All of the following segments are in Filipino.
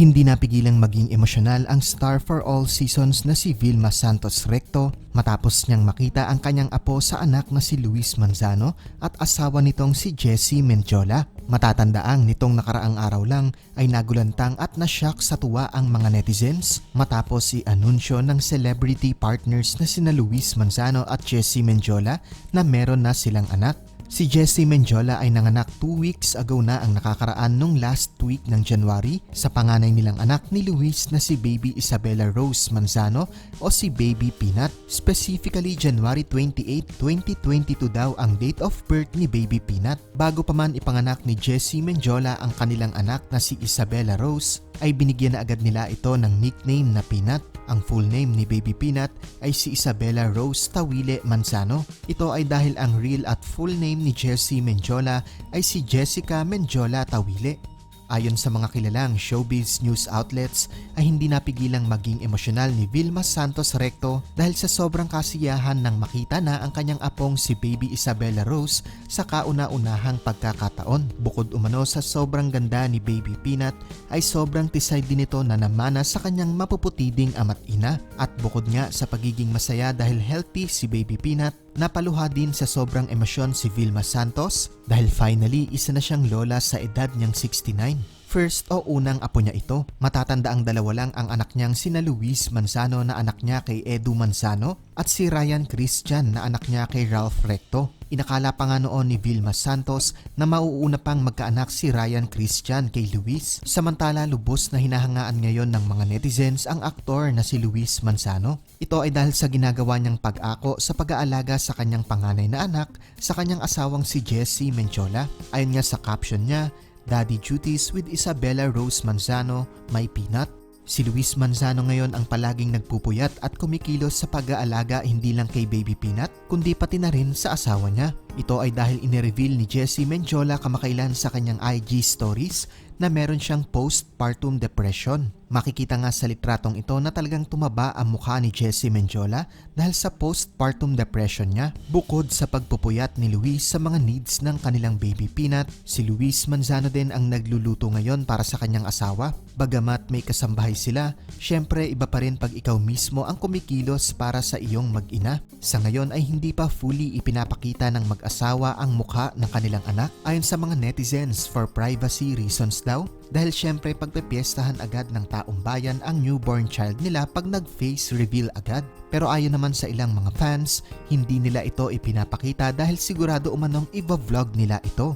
Hindi napigilang maging emosyonal ang star for all seasons na si Vilma Santos Recto matapos niyang makita ang kanyang apo sa anak na si Luis Manzano at asawa nitong si Jessie Mendiola. Matatandaang nitong nakaraang araw lang ay nagulantang at nashock sa tuwa ang mga netizens matapos si anunsyo ng celebrity partners na sina Luis Manzano at Jessie Mendiola na meron na silang anak. Si Jessie Mendiola ay nanganak 2 weeks ago na ang nakakaraan nung last week ng January sa panganay nilang anak ni Luis na si Baby Isabella Rose Manzano o si Baby Peanut. Specifically January 28, 2022 daw ang date of birth ni Baby Peanut. Bago pa man ipanganak ni Jessie Mendiola ang kanilang anak na si Isabella Rose ay binigyan na agad nila ito ng nickname na Peanut. Ang full name ni Baby Peanut ay si Isabella Rose Tawile Manzano. Ito ay dahil ang real at full name ni Jessie Mendiola ay si Jessica Mendiola Tawile. Ayon sa mga kilalang showbiz news outlets ay hindi napigilang maging emosyonal ni Vilma Santos Recto dahil sa sobrang kasiyahan nang makita na ang kanyang apong si Baby Isabella Rose sa kauna-unahang pagkakataon. Bukod umano sa sobrang ganda ni Baby Peanut ay sobrang tisay din ito na namana sa kanyang mapuputiding ama't ina. At bukod nga sa pagiging masaya dahil healthy si Baby Peanut, Napaluha din sa sobrang emosyon si Vilma Santos dahil finally isa na siyang lola sa edad niyang 69. First o unang apo niya ito. Matatanda ang dalawa lang ang anak niyang sina Luis Manzano na anak niya kay Edu Manzano at si Ryan Christian na anak niya kay Ralph Recto. Inakala pa nga noon ni Vilma Santos na mauuna pang magkaanak si Ryan Christian kay Luis. Samantala lubos na hinahangaan ngayon ng mga netizens ang aktor na si Luis Manzano. Ito ay dahil sa ginagawa niyang pag-ako sa pag-aalaga sa kanyang panganay na anak sa kanyang asawang si Jessie Menchola. Ayon nga sa caption niya, Daddy Duties with Isabella Rose Manzano, My Peanut. Si Luis Manzano ngayon ang palaging nagpupuyat at kumikilos sa pag-aalaga hindi lang kay Baby Peanut, kundi pati na rin sa asawa niya. Ito ay dahil inireveal ni Jessie Menjola kamakailan sa kanyang IG stories na meron siyang postpartum depression. Makikita nga sa litratong ito na talagang tumaba ang mukha ni Jessie Menjola dahil sa postpartum depression niya. Bukod sa pagpupuyat ni Luis sa mga needs ng kanilang baby peanut, si Luis Manzano din ang nagluluto ngayon para sa kanyang asawa. Bagamat may kasambahay sila, syempre iba pa rin pag ikaw mismo ang kumikilos para sa iyong mag-ina. Sa ngayon ay hindi pa fully ipinapakita ng mag-asawa ang mukha ng kanilang anak ayon sa mga netizens for privacy reasons daw dahil syempre pagpepiestahan agad ng taong bayan ang newborn child nila pag nag-face reveal agad. Pero ayon naman sa ilang mga fans, hindi nila ito ipinapakita dahil sigurado umanong i-vlog nila ito.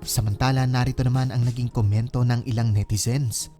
Samantala narito naman ang naging komento ng ilang netizens.